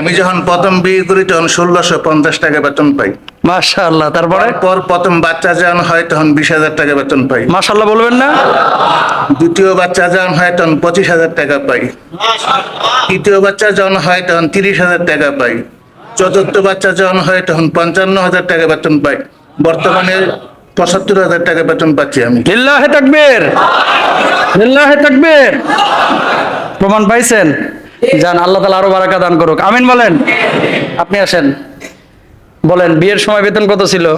আমি যখন প্রথম বিয়ে করি তখন ষোলোশো পঞ্চাশ টাকা বেতন পাই। মাশাআল্লাহ তারপরে? পর প্রথম বাচ্চা যখন হয় তখন বিশ হাজার টাকা বেতন পাই। মাশাআল্লাহ বলবেন না? দ্বিতীয় বাচ্চা যখন হয় তখন পঁচিশ হাজার টাকা পাই। তৃতীয় বাচ্চা যখন হয় তখন তিরিশ হাজার টাকা পাই। চতুর্থ বাচ্চা যখন হয় তখন পঞ্চান্ন হাজার টাকা বেতন পাই। বর্তমানে পঁচাত্তর হাজার টাকা বেতন পাচ্ছি আমি। লিল্লাহে তাকবীর। লিল্লাহে তাকবীর। প্রমাণ পাইছেন? যান আল্লাহ তাআলা আরও বারাকা দান করুক। আমিন বলেন? আপনি আসেন। বলেন বিয়ের সময় বেতন কত ছিল?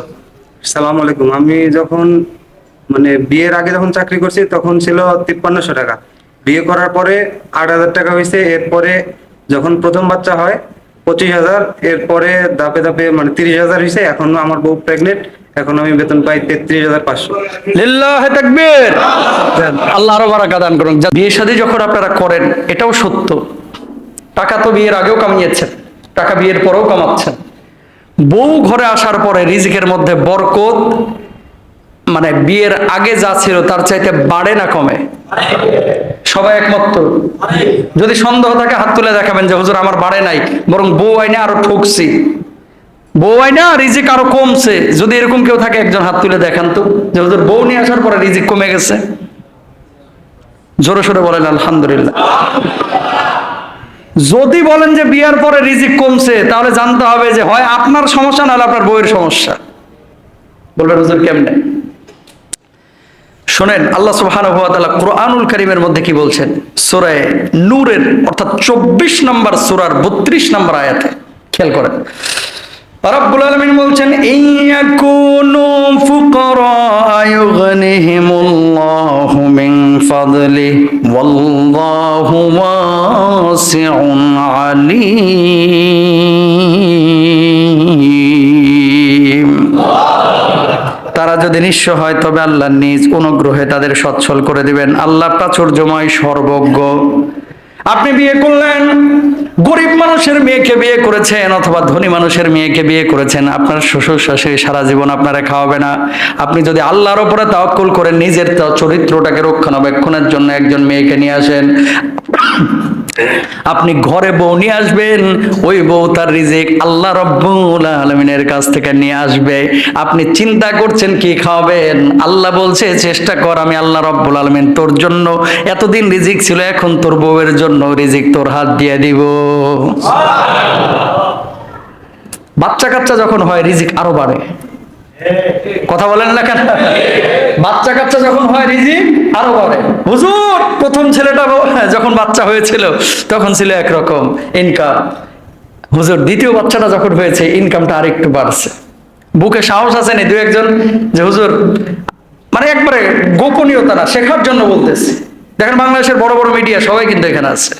সালাম আলাইকুম। আমি যখন মানে বিয়ের আগে যখন চাকরি করছি তখন ছিল তিপ্পান্নশো টাকা। বিয়ে করার পরে আট হাজার টাকা হয়েছে এরপরে যখন প্রথম বাচ্চা হয় পঁচিশ হাজার এরপরে ধাপে ধাপে মানে তিরিশ হাজার হয়েছে এখন আমার বউ প্রেগনেন্ট এখন আমি বেতন পাই তেত্রিশ হাজার পাঁচশো। আল্লাহ আরও বারাকা দান করুন যা- বিয়ে শাদী যখন আপনারা করেন এটাও সত্য। টাকা তো বিয়ের আগেও কামিয়েছেন, টাকা বিয়ের পরেও কামাচ্ছেন। বউ ঘরে আসার পরে রিজিকের মধ্যে বরকত মানে বিয়ের আগে যা ছিল তার চাইতে বাড়ে না কমে? সবাই একমত তো? যদি সন্দেহ থাকে হাত তুলে দেখাবেন যে, হুজুর, আমার বাড়ে নাই। বরং বউ আইনে আরও ঠকছি। বউ আইনা রিজিক আরও কমছে। যদি এরকম কেউ থাকে, একজন হাত তুলে দেখান তো। যে, হুজুর, বউ নিয়ে আসার পরে রিজিক কমে গেছে? জোরে সোরে বলেন, আলহামদুলিল্লাহ। যদি বলেন যে বিয়ার পরে রিজিক কমছে, তাহলে জানতে হবে যে হয় আপনার সমস্যা, নাহলে আপনার বইয়ের সমস্যা। বলবেন, হুজুর, কেমনে? শোনেন, আল্লাহ তাআলা কোরআনুল কারীমের মধ্যে কি বলছেন? সুরায় নূরের, অর্থাৎ 24 নম্বর সুরার বত্রিশ নম্বর আয়াতে। খেয়াল করেন। রব্বুল আলামিন বলছেন, ইয়াকুনু ফুকারা ইউগনিহিমুল্লাহু মিন ফাদলি, ওয়াল্লাহু ওয়াসিউন আলীম. তারা যদি নিঃস্ব হয়, তবে আল্লাহ নিজ অনুগ্রহে তাদের সচ্ছল করে দিবেন। আল্লাহ প্রাচুর্যময় সর্বজ্ঞ। আপনি বিয়ে করলেন, গরিব মানুষের মেয়েকে বিয়ে করেছেন অথবা ধনী মানুষের মেয়েকে বিয়ে করেছেন, আপনার শ্বশুর শাশুড়ি সারা জীবন আপনারা খাওয়াবে না। আপনি যদি আল্লাহর ওপরে তাওয়াক্কুল করে নিজের চরিত্রটাকে রক্ষণাবেক্ষণের জন্য একজন মেয়েকে নিয়ে আসেন। আপনি ঘরে বউ নিয়ে আসবেন ওই বউ তার রিজিক আল্লাহ রব্বুল আলমিনের কাছ থেকে নিয়ে আসবে। আপনি চিন্তা করছেন কি খাওয়াবেন? আল্লাহ বলছে চেষ্টা কর আমি আল্লাহ রব্বুল আলমিন তোর জন্য এতদিন রিজিক ছিল এখন তোর বউয়ের জন্য রিজিক তোর হাত দিয়ে দিব। বাচ্চা কাচ্চা যখন হয় রিজিক আরও বাড়ে। কথা বলেন না কেন? বাচ্চা কাচ্চা যখন হয় রিজিক আরও বাড়ে। হুজুর, প্রথম ছেলেটা যখন বাচ্চা হয়েছিল, তখন ছিল একরকম ইনকাম হুজুর, দ্বিতীয় বাচ্চাটা যখন হয়েছে ইনকামটা আরেকটু বাড়ছে। বুকে সাহস আছে নি? দু একজন যে, হুজুর মানে একবারে গোপনীয়তা না, শেখার জন্য বলতেছে। দেখেন বাংলাদেশের বড় বড় মিডিয়া সবাই কিন্তু এখানে আছে।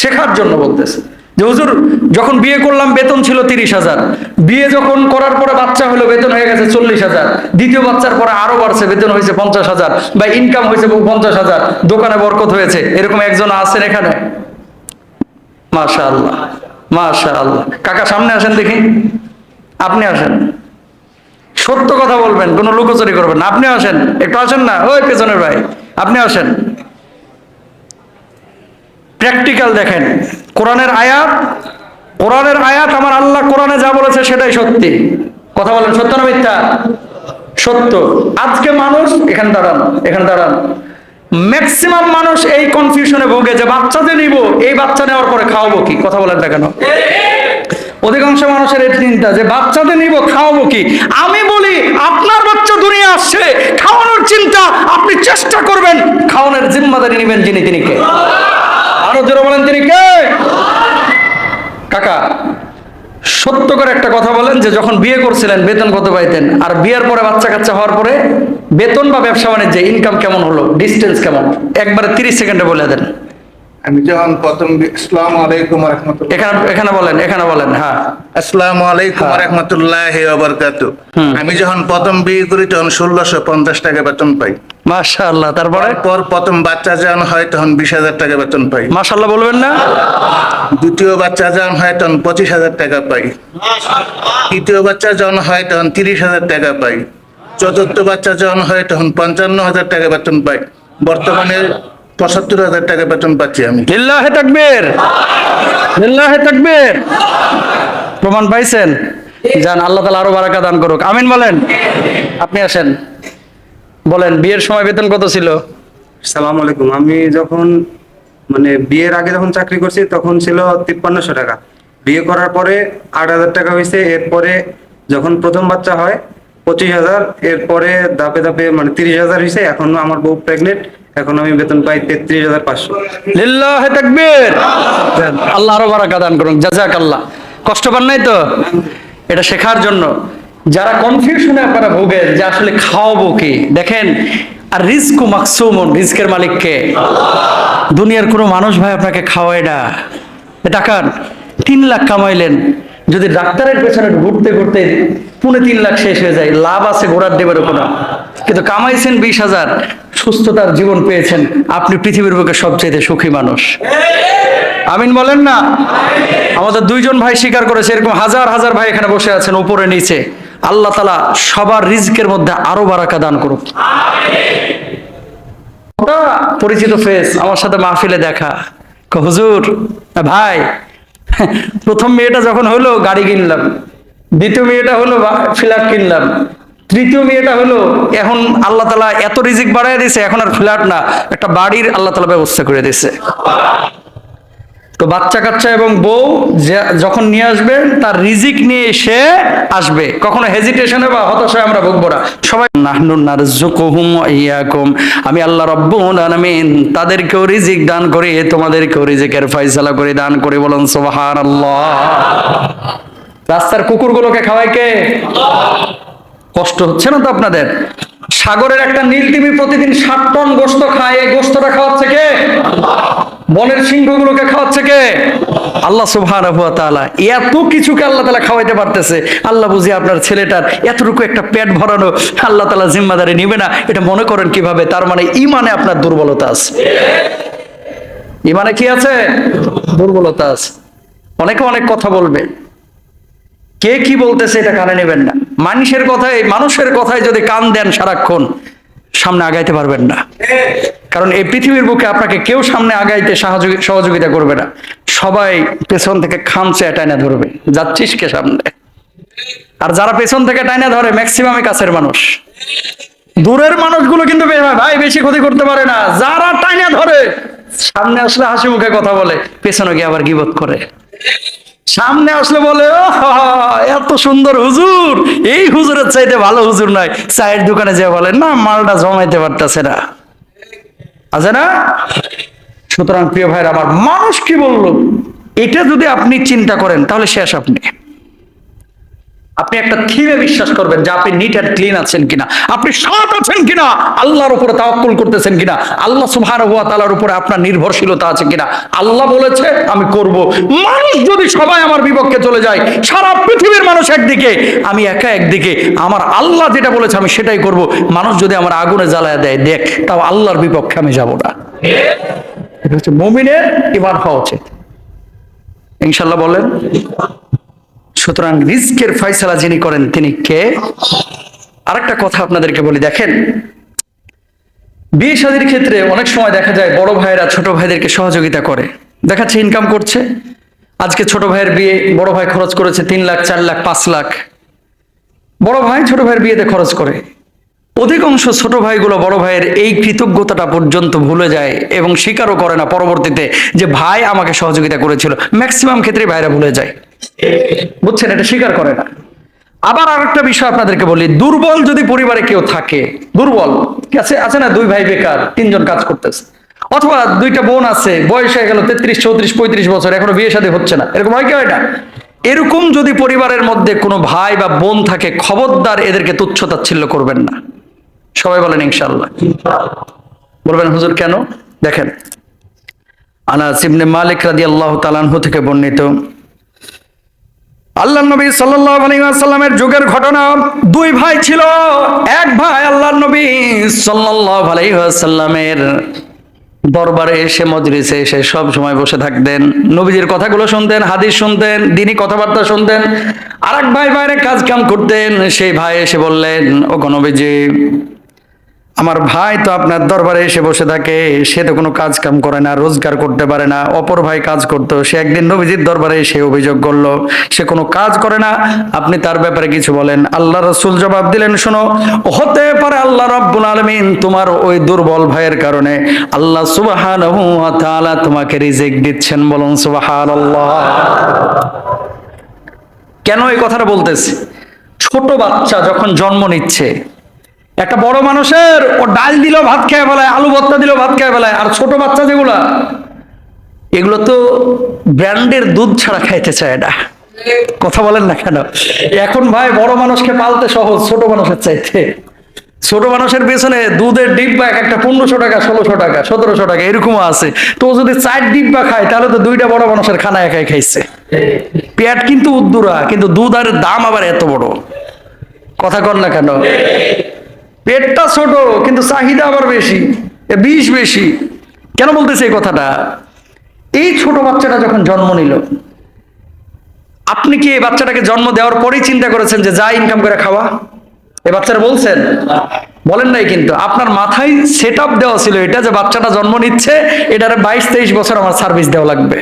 শেখার জন্য বলতেছে। যে হুজুর, যখন বিয়ে করলাম, বেতন ছিল তিরিশ হাজার। বিয়ে যখন করার পরে বাচ্চা হলো, বেতন হয়ে গেছে চল্লিশ হাজার। দ্বিতীয় বাচ্চার পরে আরও বাড়ছে, বেতন হয়েছে পঞ্চাশ হাজার। বা ইনকাম হয়েছে পঞ্চাশ হাজার। দোকানে বরকত হয়েছে। এরকম একজন আছেন এখানে? মাশা আল্লাহ মাশা আল্লাহ কাকা, সামনে আসেন দেখি। আপনি আসেন। সত্য কথা বলবেন, কোনো লুকোচুরি করবেন না। আপনি আসেন। একটু আসেন না? ওই পেছনের ভাই। আপনি আসেন। প্র্যাকটিক্যাল দেখেন। কোরআনের আয়াত কোরআনের আয়াত আমার আল্লাহ কোরআনে যা বলেছে সেটাই সত্যি। কথা বলেন, সত্য না মিথ্যা? সত্য। আজকে মানুষ, এখানে দাঁড়ান এখানে দাঁড়ান। ম্যাক্সিমাম মানুষ এই কনফিউশনে ভোগে যে বাচ্চা যে নিব, এই বাচ্চা নেওয়ার পরে খাওয়াবো কি? কথা বলেন না কেন অধিকাংশ মানুষের এই চিন্তা যে বাচ্চাদের নিব, খাওয়াবো কি? আমি বলি, আপনার বাচ্চা দুনিয়া আসছে, খাওয়ানোর চিন্তা আপনি চেষ্টা করবেন, খাওয়ানোর জিম্মাদারি নেবেন যিনি, তিনি কে? জোরে বলেন তিনি কে? কাকা, সত্য করে একটা কথা বলেন যে যখন বিয়ে করছিলেন, বেতন কত পাইতেন? আর বিয়ের পরে বাচ্চা কাচ্চা হওয়ার পরে বেতন বা ব্যবসা বাণিজ্যে ইনকাম কেমন হলো? ডিস্টেন্স কেমন? একবারে তিরিশ সেকেন্ডে বলে দেন। আমি যখন প্রথম বি- আসসালামু আলাইকুম রহমতুল্লাহ। এখানে এখানে বলেন এখানে বলেন হ্যাঁ। আসসালামু আলাইকুম রহমতুল্লাহ বারকাতু। আমি যখন প্রথম বিয়ে করি তখন ষোলোশো পঞ্চাশ টাকা বেতন পাই। মাশাআল্লাহ তারপরে? পর প্রথম বাচ্চা যখন হয় তখন বিশ হাজার টাকা বেতন পাই। মাশাআল্লাহ বলবেন না? দ্বিতীয় বাচ্চা যখন হয় তখন পঁচিশ হাজার টাকা পাই। তৃতীয় বাচ্চা যখন হয় তখন তিরিশ হাজার টাকা পাই। চতুর্থ বাচ্চা যখন হয় তখন পঞ্চান্ন হাজার টাকা বেতন পাই। বর্তমানে পঁচাত্তর হাজার টাকা বেতন পাচ্ছি আমি। লিল্লাহে তাকবীর। লিল্লাহে তাকবীর। প্রমাণ পাইছেন? যান আল্লাহ তাআলা আরও বারাকা দান করুক। আমিন বলেন। আপনি আসেন। বলেন বিয়ের সময় বেতন কত ছিল? সালাম আলাইকুম। আমি যখন মানে বিয়ের আগে যখন চাকরি করছি তখন ছিল তিপ্পান্নশো টাকা। বিয়ে করার পরে আট হাজার টাকা হয়েছে। এরপরে যখন প্রথম বাচ্চা হয় পঁচিশ হাজার। এরপরে ধাপে ধাপে মানে তিরিশ হাজার হয়েছে। এখন আমার বউ প্রেগনেন্ট এখন আমি বেতন পাই তেত্রিশ হাজার পাঁচশো। লিল্লাহে তাকবীর। আল্লাহ। আরও বারাকা দান করুন জাজাক আল্লাহ কষ্ট পান নাই তো? এটা শেখার জন্য। যারা কনফিউশনে আপনারা ভোগেন যে আসলে খাওয়াবো কি? দেখেন আর রিস্কু মাকসুমন রিস্কের মালিককে। দুনিয়ার কোনো মানুষ ভাই আপনাকে খাওয়ায় না। টাকার তিন লাখ কামাইলেন। যদি ডাক্তারের পেছনে ঘুরতে ঘুরতে পুনে তিন লাখ শেষ হয়ে যায় লাভ আছে ঘোরার দেবের কোনো কিন্তু কামাইছেন বিশ হাজার। সুস্থতার জীবন পেয়েছেন, আপনি পৃথিবীর বুকে সবচেয়ে সুখী মানুষ। আমিন বলেন না? আমাদের দুইজন ভাই স্বীকার করেছে, এরকম হাজার হাজার ভাই এখানে বসে আছেন উপরে নিচে। আল্লাহ তালা সবার রিজকের মধ্যে আরও বারাকা দান করুক। পরিচিত ফেস আমার সাথে মাহফিলে দেখা। হুজুর, ভাই, প্রথম মেয়েটা যখন হলো, গাড়ি কিনলাম। দ্বিতীয় মেয়েটা হলো, ফ্ল্যাট কিনলাম। তৃতীয় মেয়েটা হলো, এখন আল্লাহ তালা এত রিজিক বাড়াই দিছে, এখন আর ফ্ল্যাট না, একটা বাড়ির আল্লাহ তালা ব্যবস্থা করে দিছে। তো বাচ্চা কাচ্চা এবং বউ যখন নিয়ে আসবেন তার রিজিক নিয়ে সে আসবে। কখনো হেজিটেশনে বা হতাশায় আমরা ভুগবো না। সবাই আমি আল্লাহ রাব্বুল আলামিন তাদেরকেও রিজিক দান করি, তোমাদেরকেও রিজিকের ফয়সালা করে দান করি বলুন, সুবহানাল্লাহ। রাস্তার কুকুরগুলোকে খাওয়াই কে? কষ্ট হচ্ছে না তো আপনাদের? সাগরের একটা নীল নীলতিমি প্রতিদিন ষাট টন গোস্ত খায়, এই গোস্তটা খাওয়াচ্ছে কে? বনের সিংহগুলোকে খাওয়াচ্ছে কে? আল্লাহ এত কিছুকে আল্লাহ তাআলা খাওয়াইতে পারতেছে। আল্লাহ বুঝি আপনার ছেলেটার এতটুকু একটা পেট ভরানো আল্লাহ তালা জিম্মাদারি নিবে না। এটা মনে করেন কীভাবে? তার মানে ইমানে আপনার দুর্বলতা আছে। ইমানে কি আছে? দুর্বলতা আছে। অনেকে অনেক কথা বলবে। কে কি বলতেছে এটা কানে নেবেন না। মানুষের কথায় মানুষের কথায় যদি কান দেন সারাক্ষণ, সামনে আগাইতে পারবেন না। কারণ এই পৃথিবীর বুকে আপনাকে কেউ সামনে আগাইতে সহযোগিতা করবে না। সবাই পেছন থেকে খামচে টাইনা ধরবে। যাচ্ছিস কে সামনে? আর যারা পেছন থেকে টাইনা ধরে ম্যাক্সিমামই কাছের মানুষ। দূরের মানুষগুলো কিন্তু ভাই, বেশি ক্ষতি করতে পারে না। যারা টাইনা ধরে, সামনে আসলে হাসি মুখে কথা বলে, পেছনে গিয়ে আবার গিবত করে। সামনে আসলে বলে "ও হা হা, এত সুন্দর হুজুর। এই হুজুরের চাইতে ভালো হুজুর নয় চায়ের দোকানে যে বলে না মালটা জমাইতে পারতেছে না। আছে না? সুতরাং প্রিয় ভাইয়ের আমার মানুষ কি বলল? এটা যদি আপনি চিন্তা করেন তাহলে শেষ আপনি। আপনি একটা থিমে বিশ্বাস করবেন যে আপনি নিট অ্যান্ড ক্লিন আছেন কিনা? আপনি সৎ আছেন কিনা? আল্লাহর উপরে তাওয়াক্কুল করতেছেন কিনা? আল্লাহ সুবহানাহু ওয়া তাআলার উপরে আপনার নির্ভরশীলতা আছে কিনা? আল্লাহ বলেছে, আমি করব। মানুষ যদি সবাই আমার বিপক্ষে চলে যায়, সারা পৃথিবীর মানুষ একদিকে, আমি একা একদিকে, আমার আল্লাহ যেটা বলেছে আমি সেটাই করব। মানুষ যদি আমার আগুনে জ্বালায় দেয়, দেখ, তাও আল্লাহর বিপক্ষে আমি যাব না। এটা হচ্ছে মুমিনের ইমান হওয়া উচিত। ইনশাল্লাহ বলেন। সুতরাং রিস্কের ফয়সালা যিনি করেন তিনি কে? আরেকটা কথা আপনাদেরকে বলি, দেখেন, বিয়ে শাদীর ক্ষেত্রে অনেক সময় দেখা যায় বড় ভাইয়েরা ছোট ভাইদেরকে সহযোগিতা করে। দেখাচ্ছে ইনকাম করছে। আজকে ছোট ভাইয়ের বিয়ে, বড় ভাই খরচ করেছে তিন লাখ, চার লাখ, পাঁচ লাখ। বড় ভাই ছোট ভাইয়ের বিয়েতে খরচ করে। অধিকাংশ ছোট ভাইগুলো বড় ভাইয়ের এই কৃতজ্ঞতাটা পর্যন্ত ভুলে যায় এবং স্বীকারও করে না পরবর্তীতে যে ভাই আমাকে সহযোগিতা করেছিল। ম্যাক্সিমাম ক্ষেত্রে ভাইরা ভুলে যায়। বুঝছেন, এটা স্বীকার করে না। আবার আরেকটা বিষয় আপনাদেরকে বলি, দুর্বল যদি পরিবারে কেউ থাকে, দুর্বল আছে? আছে না? দুই ভাই বেকার, তিনজন কাজ করতেছে। অথবা দুইটা বোন আছে, বয়স হয়ে গেল তেত্রিশ, চৌত্রিশ, পঁয়ত্রিশ বছর, এখনও বিয়ে শাদী হচ্ছে না। এরকম হয় কি হয় না? এরকম যদি পরিবারের মধ্যে কোনো ভাই বা বোন থাকে, খবরদার এদেরকে তুচ্ছ তাচ্ছিল্য করবেন না। সবাই বলেন ইনশাল্লাহ বলবেন, হুজুর, কেন? দেখেন, আনাস ইবনে মালিক রাদিয়াল্লাহু তাআলা আনহু থেকে বর্ণিত আল্লাহ নবী ওয়াসাল্লামের যুগের ঘটনা দুই ভাই ছিল। এক ভাই আল্লাহ নবী ওয়াসাল্লামের দরবারে এসে, মজলিসে এসে সব সময় বসে থাকতেন। নবীজির কথাগুলো শুনতেন, হাদিস শুনতেন, দিনী কথাবার্তা শুনতেন। আর এক ভাই বাইরে কাজ কাম করতেন, সেই ভাই এসে বললেন ও নবীজি আমার ভাই তো আপনার দরবারে এসে বসে থাকে, সে তো কোনো কাজ কাম করে না, রোজগার করতে পারে না, অপর ভাই কাজ করতো, সে একদিন নবীজির দরবারে এসে অভিযোগ করল, সে কোনো কাজ করে না, আপনি তার ব্যাপারে কিছু বলেন। আল্লাহ রসুল জবাব দিলেন, শোনো, হতে পারে আল্লাহ রাব্বুল আলমিন তোমার ওই দুর্বল ভাইয়ের কারণে। আল্লাহ সুবাহান তোমাকে রিজিক দিচ্ছেন, বলুন সুবহানাল্লাহ। কেন এই কথাটা বলতেছি? ছোট বাচ্চা যখন জন্ম নিচ্ছে একটা বড় মানুষের ও ডাল দিল, ভাত খেয়ে ফেলায়, আলু ভর্তা দিল, ভাত খেয়ে ফেলায়, আর ছোট বাচ্চা যেগুলা, এগুলো তো ব্র্যান্ডের দুধ ছাড়া খাইতে চায় না। কথা বলেন না কেন? এখন ভাই বড় মানুষকে পালতে সহজ, ছোট মানুষের চাইতে। ছোট মানুষের পেছনে দুধের ডিব্বা এক একটা পনেরোশো টাকা, ষোলোশো টাকা, সতেরোশো টাকা, এরকমও আছে। তো যদি চার ডিব্বা খায়, তাহলে তো দুইটা বড় মানুষের খানা একাই খাইছে। পেট কিন্তু উদ্দুরা, কিন্তু দুধ আর দাম আবার এত বড়। কথা কর না কেন? পেটটা ছোট, কিন্তু চাহিদা আবার বেশি, এ বিষ বেশি। কেন বলতেছে এই কথাটা? এই ছোট বাচ্চাটা যখন জন্ম নিল, আপনি কি এই বাচ্চাটাকে জন্ম দেওয়ার পরেই চিন্তা করেছেন যে যা ইনকাম করে খাওয়া? এই বাচ্চারা বলছেন? বলেন নাই কিন্তু, আপনার মাথায় সেট আপ দেওয়া ছিল এটা যে বাচ্চাটা জন্ম নিচ্ছে, এটার বাইশ তেইশ বছর আমার সার্ভিস দেওয়া লাগবে।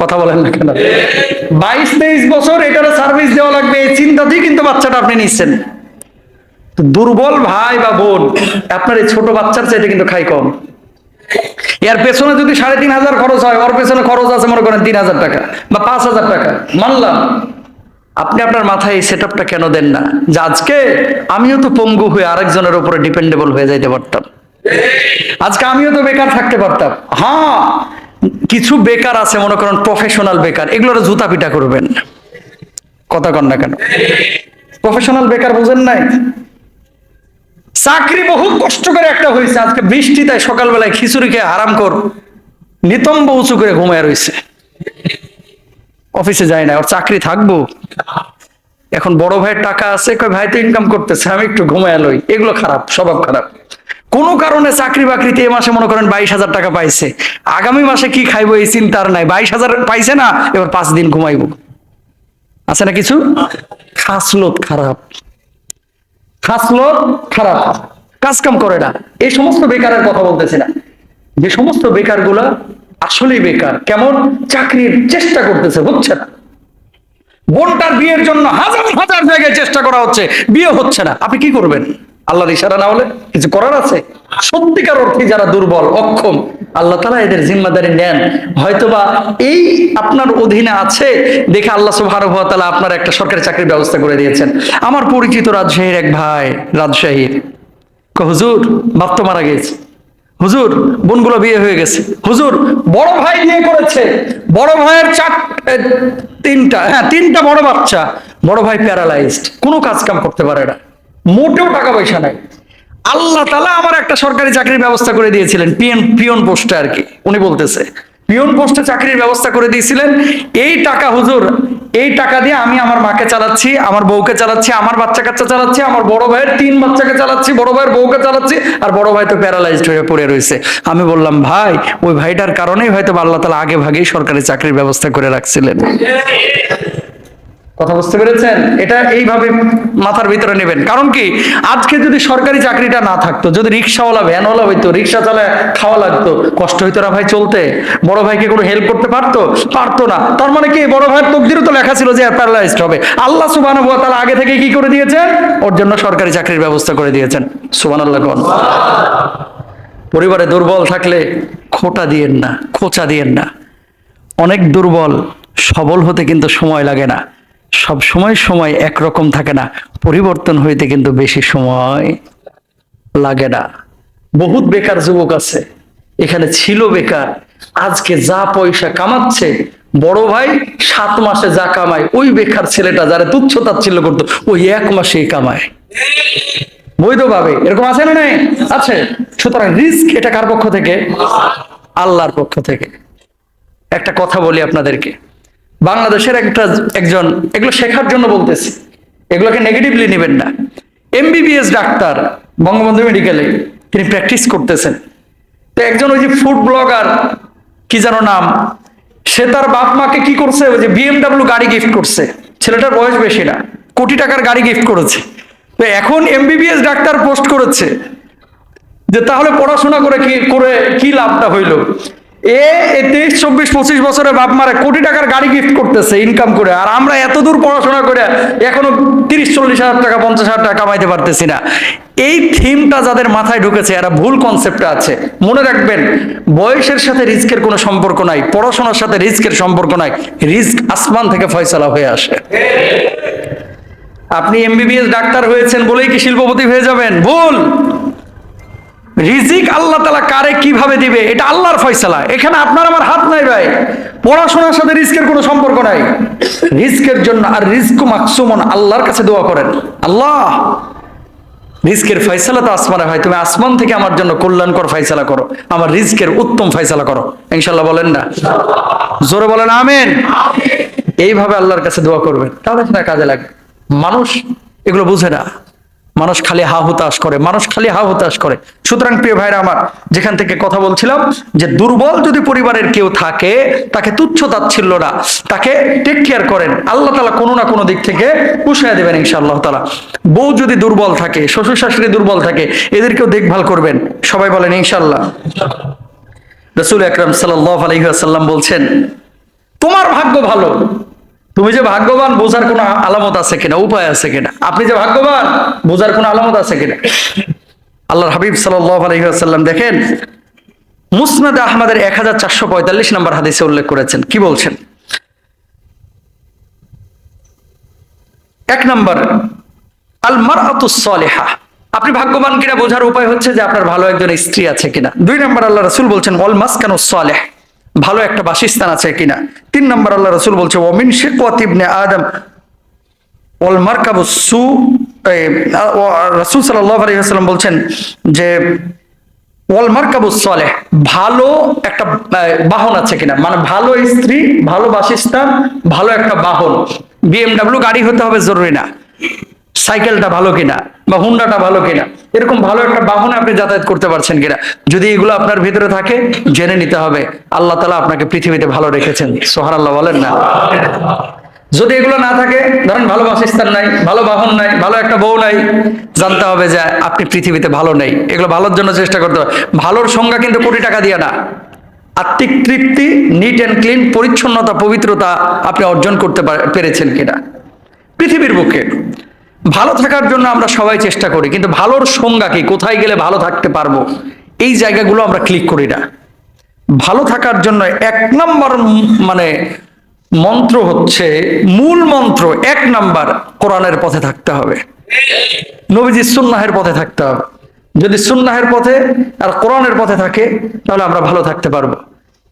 কথা বলেন না কেন? বাইশ তেইশ বছর এটার সার্ভিস দেওয়া লাগবে, এই চিন্তাতেই কিন্তু বাচ্চাটা আপনি নিচ্ছেন। দুর্বল ভাই বা বোন, আপনার এই ছোট বাচ্চার চাইতে কিন্তু খাই কম। এর পেছনে যদি সাড়ে তিন হাজার খরচ হয়, ওর পেছনে খরচ আছে মনে করেন তিন হাজার টাকা বা পাঁচ হাজার টাকা। মানলাম, আপনি আপনার মাথায় এই সেট কেন দেন না? যে আজকে আমিও তো পঙ্গু হয়ে আরেকজনের উপরে ডিপেন্ডেবল হয়ে যাইতে পারতাম। আজকে আমিও তো বেকার থাকতে পারতাম। হ্যাঁ কিছু বেকার আছে মনে করেন প্রফেশনাল বেকার, এগুলোর জুতা পিটা করবেন। কথা কন না কেন? প্রফেশনাল বেকার বুঝেন নাই? চাকরি বহু কষ্ট করে একটা হয়েছে আজকে বৃষ্টি, তাই সকালবেলায় খিচুড়ি খেয়ে হারাম কর নিতম্ব উঁচু করে ঘুমায় রয়েছে অফিসে যায় না, ওর চাকরি থাকব। এখন বড় ভাইয়ের টাকা আছে কই ভাই তো ইনকাম করতেছে, আমি একটু ঘুমায় লই। এগুলো খারাপ, স্বভাব খারাপ। কোনো কারণে চাকরি বাকরিতে এ মাসে মনে করেন বাইশ হাজার টাকা পাইছে। আগামী মাসে কি খাইবো এই চিন্তার নাই। বাইশ হাজার পাইছে না, এবার পাঁচ দিন ঘুমাইবো। আছে না কিছু? খাসলত খারাপ। খাসলত খারাপ। কাজ কাম করে না। এই সমস্ত বেকারের কথা বলতেছি না। যে সমস্ত বেকারগুলা আসলেই বেকার। কেমন? চাকরির চেষ্টা করতেছে, হচ্ছে না। বোনটার বিয়ের জন্য হাজার হাজার জায়গায় চেষ্টা করা হচ্ছে। বিয়ে হচ্ছে না। আপনি কি করবেন? আল্লাহর ইশারা না হলে কিছু করার আছে? সত্যিকার অর্থে যারা দুর্বল, অক্ষম, আল্লাহ তালা এদের জিম্মাদারি নেন। হয়তোবা এই আপনার অধীনে আছে, দেখে আল্লাহ সুবহানাহু ওয়া তাআলা আপনার একটা সরকারি চাকরির ব্যবস্থা করে দিয়েছেন। আমার পরিচিত রাজশাহীর এক ভাই, রাজশাহীর। হুজুর, বাপ মারা গেছে। হুজুর, বোনগুলো বিয়ে হয়ে গেছে। হুজুর, বড় ভাই বিয়ে করেছে। বড় ভাইয়ের চার তিনটা হ্যাঁ তিনটা বড় বাচ্চা। বড় ভাই প্যারালাইজড কোনো কাজ কাম করতে পারে না। মোটেও টাকা পয়সা নাই। আল্লাহ তালা আমার একটা সরকারি চাকরির ব্যবস্থা করে দিয়েছিলেন পিএন পিয়ন পোস্টে আর কি। উনি বলতেছে, পিয়ন পোস্টে চাকরির ব্যবস্থা করে দিয়েছিলেন, এই টাকা হুজুর, এই টাকা দিয়ে আমি আমার মাকে চালাচ্ছি, আমার বউকে চালাচ্ছি, আমার বাচ্চা কাচ্চা চালাচ্ছি, আমার বড় ভাইয়ের তিন বাচ্চাকে চালাচ্ছি, বড় ভাইয়ের বউকে চালাচ্ছি, আর বড় ভাই তো প্যারালাইজড হয়ে পড়ে রয়েছে। আমি বললাম, ভাই, ওই ভাইটার কারণেই হয়তো আল্লাহ তালা আগে ভাগেই সরকারি চাকরির ব্যবস্থা করে রাখছিলেন। কথা বুঝতে পেরেছেন? এটা এইভাবে মাথার ভিতরে নেবেন। কারণ কি? আজকে যদি সরকারি চাকরিটা না থাকতো, যদি রিক্সাওয়ালা, ভ্যানওয়ালা হইতো, রিক্সা চালায় খাওয়া লাগতো, কষ্ট হইতো না ভাই চলতে? বড় ভাইকে কোনো হেল্প করতে পারতো? পারতো না। তার মানে কি? বড় ভাইয়ের তকদিরও তো লেখা ছিল যে প্যারালাইজড হবে। আল্লাহ সুবান তাহলে আগে থেকে কি করে দিয়েছেন ওর জন্য সরকারি চাকরির ব্যবস্থা করে দিয়েছেন। সুবান আল্লাহ পরিবারে দুর্বল থাকলে খোটা দিয়েন না, খোঁচা দিয়েন না। অনেক দুর্বল, সবল হতে কিন্তু সময় লাগে না। সব সময় সময় একরকম থাকে না। পরিবর্তন হইতে কিন্তু বেশি সময় লাগে না। বহুত বেকার যুবক আছে। এখানে ছিল বেকার। আজকে যা পয়সা কামাচ্ছে, বড় ভাই সাত মাসে যা কামায়, ওই বেকার ছেলেটা যারা তুচ্ছ তাচ্ছিল্য করতো, ওই এক মাসেই কামায়। বৈধভাবে। এরকম আছে না নাই? আছে। সুতরাং রিস্ক এটা কার পক্ষ থেকে? আল্লাহর পক্ষ থেকে। একটা কথা বলি আপনাদেরকে। বাংলাদেশের একটা একজন, এগুলো শেখার জন্য বলতেছি। এগুলোকে নেগেটিভলি নেবেন না। এমবিবিএস ডাক্তার বঙ্গবন্ধু মেডিকেলে তিনি প্র্যাকটিস করতেছেন। তো একজন ওই যে ফুড ব্লগার কি যেন নাম, সে তার বাপ মাকে কি করছে, ওই যে বিএমডাব্লিউ গাড়ি গিফট করছে। ছেলেটার বয়স বেশি না, কোটি টাকার গাড়ি গিফট করেছে। তো এখন এমবিবিএস ডাক্তার পোস্ট করেছে। যে তাহলে পড়াশোনা করে কি করে কি লাভটা হইল? এ তেইশ চব্বিশ, পঁচিশ বছরের বাপ মারে কোটি টাকার গাড়ি গিফট করতেছে ইনকাম করে। আর আমরা এত দূর পড়াশোনা করে এখনও তিরিশ, চল্লিশ হাজার টাকা, পঞ্চাশ হাজার টাকা কামাইতে পারতেছি না। এই থিমটা যাদের মাথায় ঢুকেছে, এরা ভুল কনসেপ্টে আছে। মনে রাখবেন, বয়সের সাথে রিস্কের কোনো সম্পর্ক নাই, পড়াশোনার সাথে রিস্কের সম্পর্ক নাই রিস্ক আসমান থেকে ফয়সালা হয়ে আসে। আপনি এমবিবিএস ডাক্তার হয়েছেন বলেই কি শিল্পপতি হয়ে যাবেন? ভুল! রিজিক আল্লাহ তালা কারে কীভাবে দিবে? এটা আল্লাহর ফয়সালা। এখানে আপনার আমার হাত নাই ভাই। পড়াশোনার সাথে রিস্কের কোনো সম্পর্ক নাই। রিস্কের জন্য আর রিস্ক মাকসুমন আল্লাহর কাছে দোয়া করেন। আল্লাহ, রিস্কের ফয়সালা তো আসমানে হয় তুমি আসমান থেকে আমার জন্য কল্যাণকর ফয়সালা করো। আমার রিস্কের উত্তম ফয়সালা করো। ইনশাল্লাহ বলেন না? জোরে বলেন আমেন। এইভাবে আল্লাহর কাছে দোয়া করবেন। তাহলে কাজে লাগবে। মানুষ এগুলো বুঝে না। মানুষ খালি হা হুতাশ করে, মানুষ খালি হা হুতাশ করে। সুতরাং প্রিয় ভাইরা আমার, যেখান থেকে কথা বলছিলাম যে দুর্বল যদি পরিবারের কেউ থাকে, তাকে তুচ্ছ তাচ্ছিল্য না তাকে টেক কেয়ার করেন। আল্লাহ তালা কোনো না কোনো দিক থেকে পুষায় দেবেন ইনশাআল্লাহ তালা বউ যদি দুর্বল থাকে, শ্বশুর শাশুড়ি দুর্বল থাকে, এদেরকেও দেখভাল করবেন। সবাই বলেন ইনশাল্লাহ রসুল আকরম সাল্লাহ আলহিহাসাল্লাম বলছেন, তোমার ভাগ্য ভালো তুমি যে ভাগ্যবান, বোঝার কোনো আলামত আছে কিনা? উপায় আছে কিনা? আপনি যে ভাগ্যবান, বোঝার কোনো আলামত আছে কিনা? আল্লাহর হাবিব আলহিহাসাল্লাম দেখেন, মুসনাদ আহমদের এক হাজার চারশো পঁয়তাল্লিশ নম্বর হাদিসে উল্লেখ করেছেন। কি বলছেন? এক নম্বর আল মারাতুসলেহা আপনি ভাগ্যবান কিনা বোঝার উপায় হচ্ছে যে আপনার ভালো একজন স্ত্রী আছে কিনা। দুই নম্বর, আল্লাহ রসুল বলছেন মাসকানু সালেহ ভালো একটা বাসস্থান আছে কিনা? তিন নম্বর আল্লাহ রসুল বলছে ওমিন শেকওয়াত ইবনে আদম ওয়াল মারকাবু সু রসুল সাল্লাহ বলছেন যে, ওয়াল মারকাবু সালেহ ভালো একটা বাহন আছে কিনা? মানে ভালো স্ত্রী, ভালো বাসস্থান, ভালো একটা বাহন। বিএমডাব্লিউ গাড়ি হতে হবে, জরুরি না। সাইকেলটা ভালো কিনা বা হুন্ডাটা ভালো কিনা, এরকম ভালো একটা বাহনে আপনি যাতায়াত করতে পারছেন কিনা, যদি এগুলো আপনার ভিতরে থাকে, জেনে নিতে হবে, আল্লাহ তালা আপনাকে পৃথিবীতে ভালো রেখেছেন সোহার আল্লাহ বলেন না। যদি এগুলো না থাকে, ধরেন ভালো বাসস্থান নাই, ভালো বাহন নাই, ভালো একটা বউ নাই, জানতে হবে যে আপনি পৃথিবীতে ভালো নেই, এগুলো ভালোর জন্য চেষ্টা করতে হবে। ভালোর সংজ্ঞা কিন্তু কোটি টাকা দিয়ে না। আত্মিক তৃপ্তি নিট অ্যান্ড ক্লিন পরিচ্ছন্নতা, পবিত্রতা আপনি অর্জন করতে পার- পেরেছেন কিনা? পৃথিবীর বুকে। ভালো থাকার জন্য আমরা সবাই চেষ্টা করি, কিন্তু ভালোর সংজ্ঞা কি? কোথায় গেলে ভালো থাকতে পারব? এই জায়গাগুলো আমরা ক্লিক করি না। ভালো থাকার জন্য এক নম্বর মানে মন্ত্র হচ্ছে, মূল মন্ত্র এক নাম্বার কোরআনের পথে থাকতে হবে। নবীজি সুন্নাহের পথে থাকতে হবে। যদি সুন্নাহের পথে আর কোরআনের পথে থাকে, তাহলে আমরা ভালো থাকতে পারব।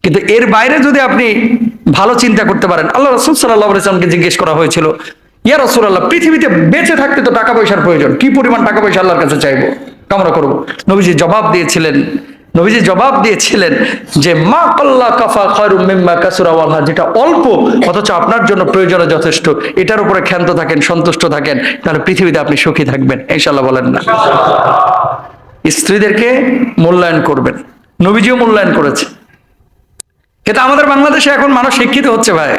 কিন্তু এর বাইরে যদি আপনি ভালো চিন্তা করতে পারেন, আল্লাহ রসুল সাল্লাহ ইসলামকে জিজ্ঞেস করা হয়েছিল ইয়া রসুল আল্লাহ পৃথিবীতে বেঁচে থাকতে তো টাকা পয়সার প্রয়োজন। কি পরিমাণ টাকা পয়সা আল্লাহর কাছে চাইব? কামনা করব। নবীজি জবাব দিয়েছিলেন, নবীজি জবাব দিয়েছিলেন যে, মা কল্লা কাফা খয়রুম মিম্মা কাসুরা যেটা অল্প, অথচ আপনার জন্য প্রয়োজনে যথেষ্ট। এটার উপরে ক্ষান্ত থাকেন, সন্তুষ্ট থাকেন, তাহলে পৃথিবীতে আপনি সুখী থাকবেন ইনশাল্লাহ বলেন না। স্ত্রীদেরকে মূল্যায়ন করবেন। নবীজিও মূল্যায়ন করেছে। কিন্তু আমাদের বাংলাদেশে এখন মানুষ শিক্ষিত হচ্ছে ভাই।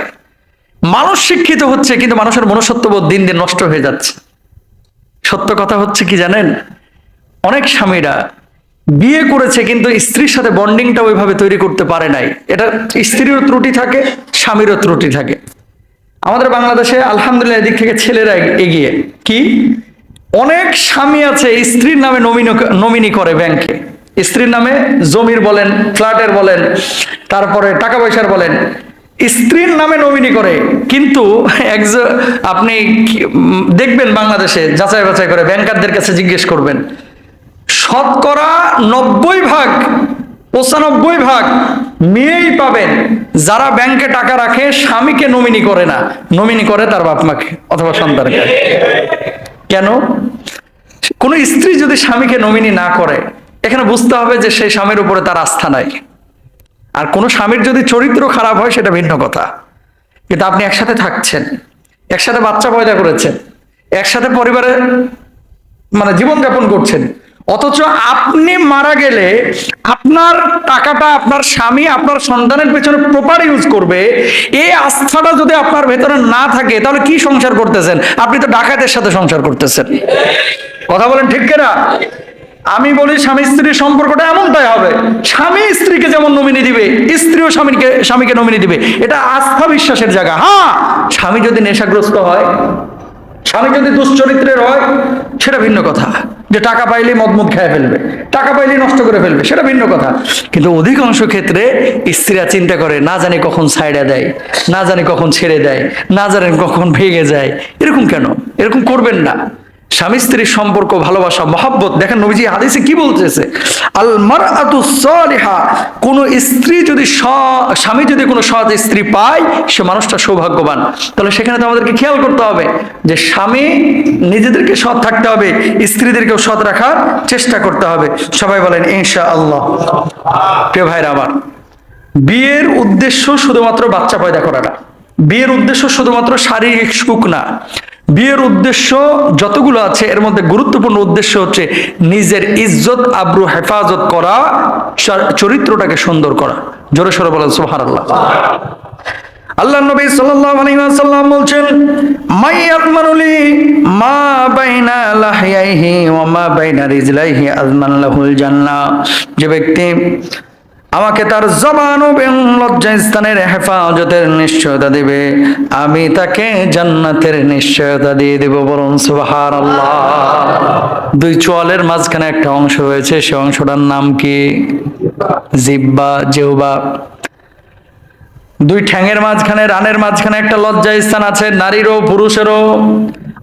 মানুষ শিক্ষিত হচ্ছে, কিন্তু মানুষের মনুষ্যত্ববোধ দিন দিন নষ্ট হয়ে যাচ্ছে। সত্য কথা হচ্ছে কি জানেন? অনেক স্বামীরা বিয়ে করেছে, কিন্তু স্ত্রীর সাথে বন্ডিংটা ওইভাবে তৈরি করতে পারে নাই। এটা স্ত্রীরও ত্রুটি থাকে, স্বামীরও ত্রুটি থাকে। আমাদের বাংলাদেশে আলহামদুলিল্লাহ এদিক থেকে ছেলেরা এগিয়ে। কি? অনেক স্বামী আছে, স্ত্রীর নামে নমিনি নমিনি করে ব্যাংকে। স্ত্রীর নামে জমির বলেন, ফ্ল্যাটের বলেন, তারপরে টাকা পয়সার বলেন স্ত্রীর নামে নমিনি করে। কিন্তু একজন, আপনি দেখবেন বাংলাদেশে যাচাই বাছাই করে ব্যাংকারদের কাছে জিজ্ঞেস করবেন, শতকরা নব্বই ভাগ, পঁচানব্বই ভাগ মেয়েই পাবেন যারা ব্যাংকে টাকা রাখে, স্বামীকে নমিনি করে না। নমিনি করে তার বাপ মাকে অথবা সন্তানকে। কেন? কোন স্ত্রী যদি স্বামীকে নমিনি না করে, এখানে বুঝতে হবে যে সেই স্বামীর উপরে তার আস্থা নাই। আর কোনো স্বামীর যদি চরিত্র খারাপ হয়, সেটা ভিন্ন কথা। কিন্তু আপনি একসাথে থাকছেন, একসাথে বাচ্চা পয়দা করেছেন, একসাথে পরিবারে মানে জীবনযাপন করছেন, অথচ আপনি মারা গেলে আপনার টাকাটা আপনার স্বামী আপনার সন্তানের পেছনে প্রপার ইউজ করবে, এই আস্থাটা যদি আপনার ভেতরে না থাকে, তাহলে কি সংসার করতেছেন? আপনি তো ডাকাতের সাথে সংসার করতেছেন। কথা বলেন ঠিক কিনা? আমি বলি স্বামী স্ত্রীর সম্পর্কটা এমনটাই হবে। স্বামী স্ত্রীকে যেমন নমিনি দিবে, স্ত্রীও স্বামীকে স্বামীকে নমিনি দিবে। এটা আস্থা বিশ্বাসের জায়গা। হ্যাঁ স্বামী যদি নেশাগ্রস্ত হয়, স্বামী যদি দুশ্চরিত্রের হয়, সেটা ভিন্ন কথা। যে টাকা পাইলে মদমুদ খেয়ে ফেলবে, টাকা পাইলে নষ্ট করে ফেলবে, সেটা ভিন্ন কথা। কিন্তু অধিকাংশ ক্ষেত্রে স্ত্রীরা চিন্তা করে, না জানি কখন সাইডা দেয়, না জানি কখন ছেড়ে দেয়, না জানেন কখন ভেঙে যায়। এরকম কেন? এরকম করবেন না। স্বামী স্ত্রীর সম্পর্ক, ভালোবাসা, মহাব্বত। দেখেন নবীজি হাদিসে কি বলতেছে? আল মারআতু সালিহা, কোন স্ত্রী যদি স্বামী যদি কোনো সৎ স্ত্রী পায়, সে মানুষটা সৌভাগ্যবান। তাহলে সেখানে তো আমাদেরকে খেয়াল করতে হবে যে স্বামী নিজেদেরকে সৎ থাকতে হবে, স্ত্রীদেরকেও সৎ রাখার চেষ্টা করতে হবে। সবাই বলেন ইনশা আল্লাহ প্রিয় ভাইরা আমার, বিয়ের উদ্দেশ্য শুধুমাত্র বাচ্চা পয়দা করা না। বিয়ের উদ্দেশ্য শুধুমাত্র শারীরিক সুখ না। বিয়ের উদ্দেশ্য যতগুলো আছে, এর মধ্যে গুরুত্বপূর্ণ উদ্দেশ্য হচ্ছে নিজের ইজ্জত, আব্রু, হেফাজত করা চরিত্রটাকে সুন্দর করা। জোরে সরে বলেন, সুবহানাল্লাহ। আল্লাহ আল্লাহ নবী সাল্লাল্লাহু আলাইহি ওয়াসাল্লাম বলছেন মাই ইয়াতমানুলি মা বাইনা ওয়া মা বাইনা রিজলাইহি আযমান লাহুল জান্নাহ। যে ব্যক্তি আমাকে তার জবান ও এবং লজ্জাস্থানের হেফাজতের নিশ্চয়তা দিবে। আমি তাকে জান্নাতের নিশ্চয়তা দিয়ে দেব বলুন, সুবহানাল্লাহ। দুই চোয়ালের মাঝখানে একটা অংশ রয়েছে, সে অংশটার নাম কি? জিব্বা জেহবা দুই ঠ্যাঙের মাঝখানে, রানের মাঝখানে একটা লজ্জা স্থান আছে, নারীরও, পুরুষেরও।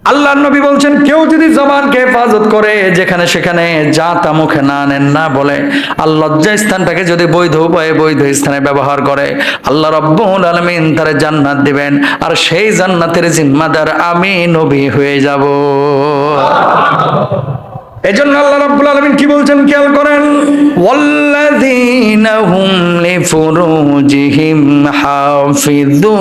আল্লাহ নবী বলছেন, কেউ যদি জবানকে হেফাজত করে যেখানে সেখানে যা তা মুখে না নেন, না বলে আর লজ্জা স্থানটাকে যদি বৈধ উপায়ে বৈধ স্থানে ব্যবহার করে, আল্লাহ রব্বুল আলমিন তার জান্নাত দিবেন, আর সেই জান্নাতের জিম্মাদার আমি নবী হয়ে যাব। এজন্য আল্লাহ রাব্বুল আলামিন কি বলছেন খেয়াল করেন? ওয়াল্লাযীনা হুম লিফুরুজিহিম হাফিযুন।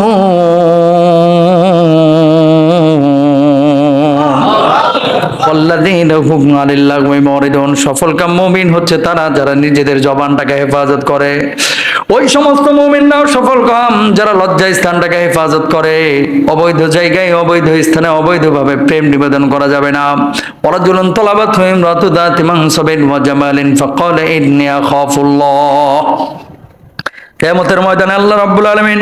সফল কাম মুমিন হচ্ছে তারা যারা নিজেদের জবানটাকে হেফাজত করে। ওই সমস্ত মুমিনরাও সফল কাম, যারা লজ্জা স্থানটাকে হেফাজত করে। অবৈধ জায়গায়, অবৈধ স্থানে, অবৈধভাবে প্রেম নিবেদন করা যাবে না। ওরাজুলুন তলাবাত হুইম রাতুদাতি মানসাবিন ওয়া জামালিন ফাকালা ইন্নী আখাফুল্লাহ কেয়ামতের ময়দানে আল্লাহ রাব্বুল আলমিন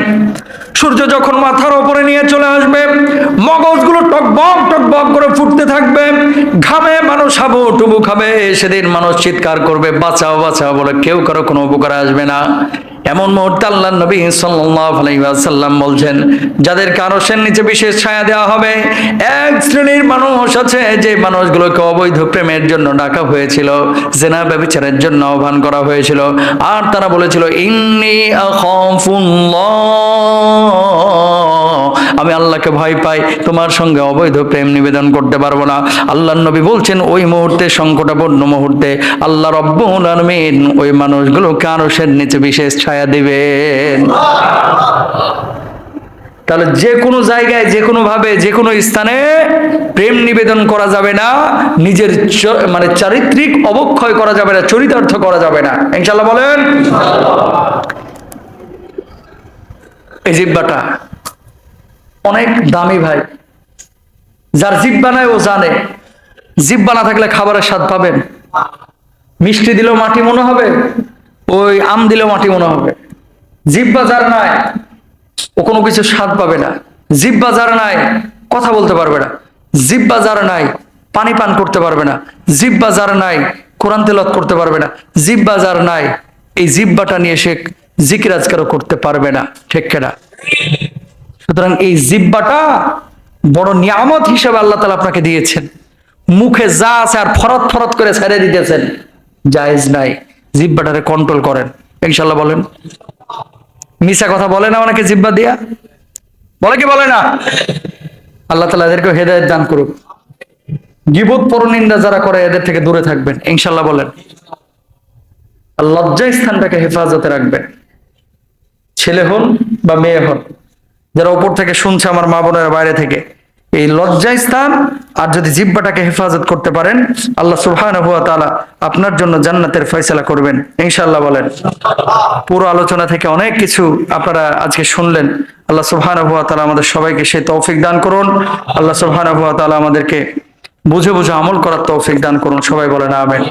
সূর্য যখন মাথার ওপরে নিয়ে চলে আসবে, মগজগুলো টকবক টকবক করে ফুটতে থাকবে, ঘামে মানুষ হাবু টুবু খাবে, সেদিন মানুষ চিৎকার করবে, বাঁচাও বাঁচাও বলে কেউ কারও কোনো উপকার আসবে না। এমন মুহূর্তে আল্লাহ নবী সাল্লাম বলছেন, যাদের কারসের নিচে বিশেষ ছায়া দেওয়া হবে, এক শ্রেণির মানুষ আছে যে মানুষগুলোকে অবৈধ প্রেমের জন্য ডাকা হয়েছিল, জেনা ব্যবচারের জন্য আহ্বান করা হয়েছিল। আর তারা বলেছিল, ইন্নি আখাফুল্লাহ। আমি আল্লাহকে ভয় পাই, তোমার সঙ্গে অবৈধ প্রেম নিবেদন করতে পারব না। আল্লাহ নবী বলছেন, ওই মুহূর্তে, সংকটাপন্ন মুহূর্তে আল্লাহ রব্বুল আলামিন ওই মানুষগুলো কারসের নিচে বিশেষ ছায়া দিবেন। তাহলে যে কোনো জায়গায়, যে কোনো ভাবে, যে কোনো স্থানে প্রেম নিবেদন করা যাবে না, নিজের মানে চারিত্রিক অবক্ষয় করা যাবে না, চরিতার্থ করা যাবে না। ইনশাল্লাহ বলেন। এই জিব্বাটা। অনেক দামি ভাই। যার জিব্বা নাই, ও জানে। জিব্বা না থাকলে খাবারের স্বাদ পাবেন মিষ্টি দিলেও মাটি মনে হবে, ওই আম দিলেও মাটি মনে হবে। জিব্বা যার নাই, ও কোনো কিছু স্বাদ পাবে না। জিব্বা যার নাই, কথা বলতে পারবে না। জিব্বা যার নাই, পানি পান করতে পারবে না। জিব্বা যার নাই, কোরআন তেলত করতে পারবে না। জিব্বা যার নাই, এই জিব্বাটা নিয়ে সে জিকির আজকারও করতে পারবে না। ঠিক কেনা? সুতরাং এই জিব্বাটা বড় নিয়ামত হিসেবে আল্লাহ তালা আপনাকে দিয়েছেন। মুখে যা আছে আর ফরত ফরত করে ছেড়ে দিতেছেন, জায়েজ নাই। জিব্বাটারে কন্ট্রোল করেন। ইনশাল্লাহ বলেন। মিশা কথা বলে না অনেকে জিব্বা দিয়া? বলে কি বলে না? আল্লাহ তালা এদেরকে হেদায়ত দান করুক। গিবত পরনিন্দা যারা করে এদের থেকে দূরে থাকবেন। ইনশাল্লাহ বলেন। লজ্জা স্থানটাকে হেফাজতে রাখবেন। ছেলে হন বা মেয়ে হন যারা উপর থেকে শুনছে আমার মা বোনের বাইরে থেকে, এই লজ্জা স্থান আর যদি জিব্বাটাকে হেফাজত করতে পারেন, আল্লাহ তাআলা আপনার জন্য জান্নাতের ফয়সালা করবেন। ইনশাআল্লাহ বলেন। পুরো আলোচনা থেকে অনেক কিছু আপনারা আজকে শুনলেন। আল্লাহ তাআলা আমাদের সবাইকে সেই তৌফিক দান করুন। আল্লাহ তাআলা আমাদেরকে বুঝে বুঝে আমল করার তৌফিক দান করুন। সবাই বলেন, আমেন।